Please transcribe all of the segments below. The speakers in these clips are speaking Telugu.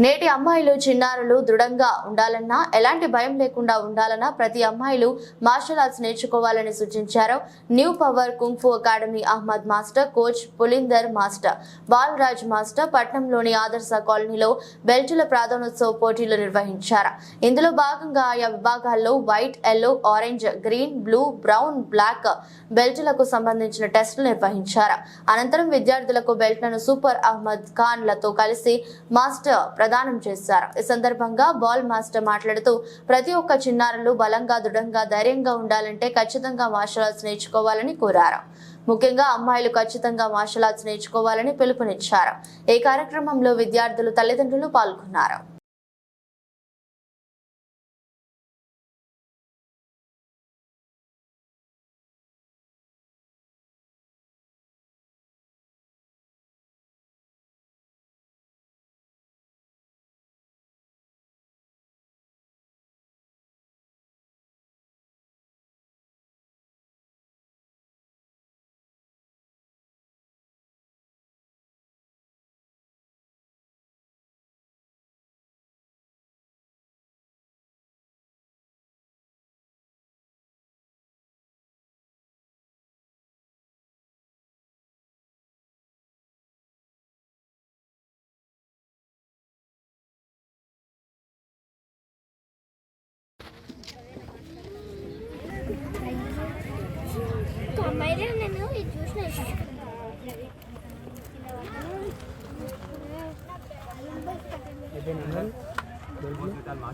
నేటి అమ్మాయిలు చిన్నారులు దృఢంగా ఉండాలన్నా ఎలాంటి భయం లేకుండా ఉండాలన్నా ప్రతి అమ్మాయిలు మార్షల్ ఆర్ట్స్ నేర్చుకోవాలని సూచించారు. New power kung fu academy Ahmed master coach Pulinder master Balraj master పట్నంలోని ఆదర్శ కాలనీలో బెల్టుల ప్రాధానోత్సవ పోటీలు నిర్వహించారు. ఇందులో భాగంగా ఆయా విభాగాల్లో white yellow orange green blue brown black బెల్టులకు సంబంధించిన టెస్టులు నిర్వహించారు. అనంతరం విద్యార్థులకు బెల్ట్లను సూపర్ అహ్మద్ ఖాన్లతో కలిసి మాస్టర్ ప్రదానం చేశారు. ఈ సందర్భంగా బాల్ మాస్టర్ మాట్లాడుతూ ప్రతి ఒక్క చిన్నారులు బలంగా దృఢంగా ధైర్యంగా ఉండాలంటే ఖచ్చితంగా మార్షల్ ఆర్ట్స్ నేర్చుకోవాలని కోరారు. ముఖ్యంగా అమ్మాయిలు ఖచ్చితంగా మార్షల్ ఆర్ట్స్ నేర్చుకోవాలని పిలుపునిచ్చారు. ఈ కార్యక్రమంలో విద్యార్థులు తల్లిదండ్రులు పాల్గొన్నారు.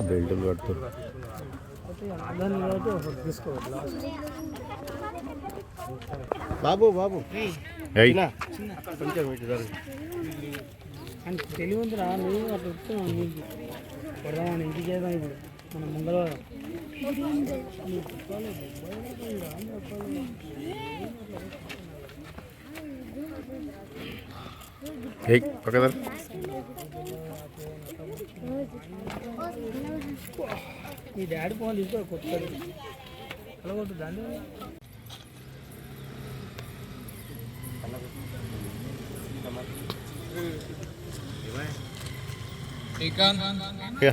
బెల్టులు బాబు బాబు. తెలివి ఉందిరా నువ్వు అట్లా చెప్తున్నావు నీకు కొడదామని ఇంటికి చేద్దాం ఇప్పుడు. మన మంగళవారం ఏయ్ పక్క జరుగు. మీ డాడీ ఫోన్ తీసుకో కొత్త అలా కొట్టు దాన్ని ఇక.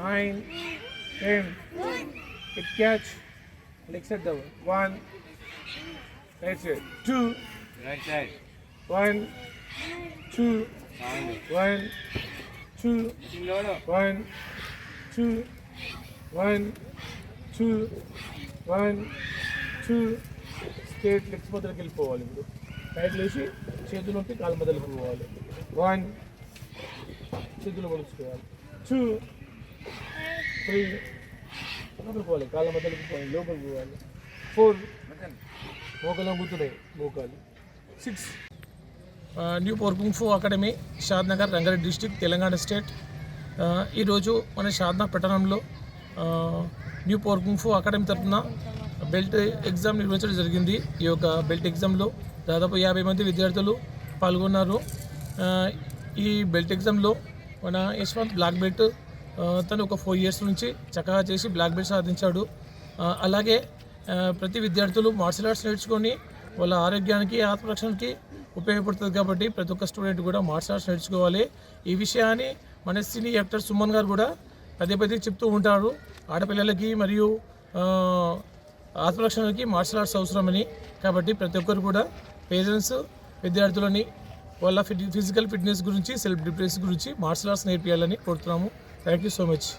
Nine ten it catch leg set down one right side two Right side. One, two, one, two, Loro. one, two, one, two, one, two. Straight legs మొదలకి వెళ్ళిపోవాలి ఇప్పుడు రైట్ లేచి చేతులు నొప్పి కాలు మొదలకు పోవాలి వన్ చేతులు పొడుచుకోవాలి టూ Three లోపలికి పోవాలి కాళ్ళ మధ్యలోకి పోవాలి లోపలికి పోవాలి. ఫోర్ మోకాలు గుర్తున్నాయి మోకాలు six new power kung fu academy Shadnagar Rangareddy district Telangana state ఈరోజు మన షాద్నా పట్టణంలో new power kung fu academy తరఫున బెల్ట్ ఎగ్జామ్ నిర్వహించడం జరిగింది. ఈ యొక్క బెల్ట్ ఎగ్జామ్లో దాదాపు యాభై మంది విద్యార్థులు పాల్గొన్నారు. ఈ బెల్ట్ ఎగ్జామ్లో మన యశ్వంత్ బ్లాక్ బెల్ట్ తను ఒక ఫోర్ ఇయర్స్ నుంచి చక్కగా చేసి బ్లాక్ బెల్ట్ సాధించాడు. అలాగే ప్రతి విద్యార్థులు మార్షల్ ఆర్ట్స్ నేర్చుకొని వాళ్ళ ఆరోగ్యానికి ఆత్మరక్షణకి ఉపయోగపడుతుంది కాబట్టి ప్రతి ఒక్క స్టూడెంట్ కూడా మార్షల్ ఆర్ట్స్ నేర్చుకోవాలి. ఈ విషయాన్ని మన సినీ యాక్టర్ సుమన్ గారు కూడా పదే పదే చెప్తూ ఉంటారు. ఆడపిల్లలకి మరియు ఆత్మరక్షణకి మార్షల్ ఆర్ట్స్ అవసరమని. కాబట్టి ప్రతి ఒక్కరు కూడా పేరెంట్స్ విద్యార్థులని వాళ్ళ ఫిజికల్ ఫిట్నెస్ గురించి సెల్ఫ్ డిఫెన్స్ గురించి మార్షల్ ఆర్ట్స్ నేర్పించాలని కోరుతున్నాము. Thank you so much.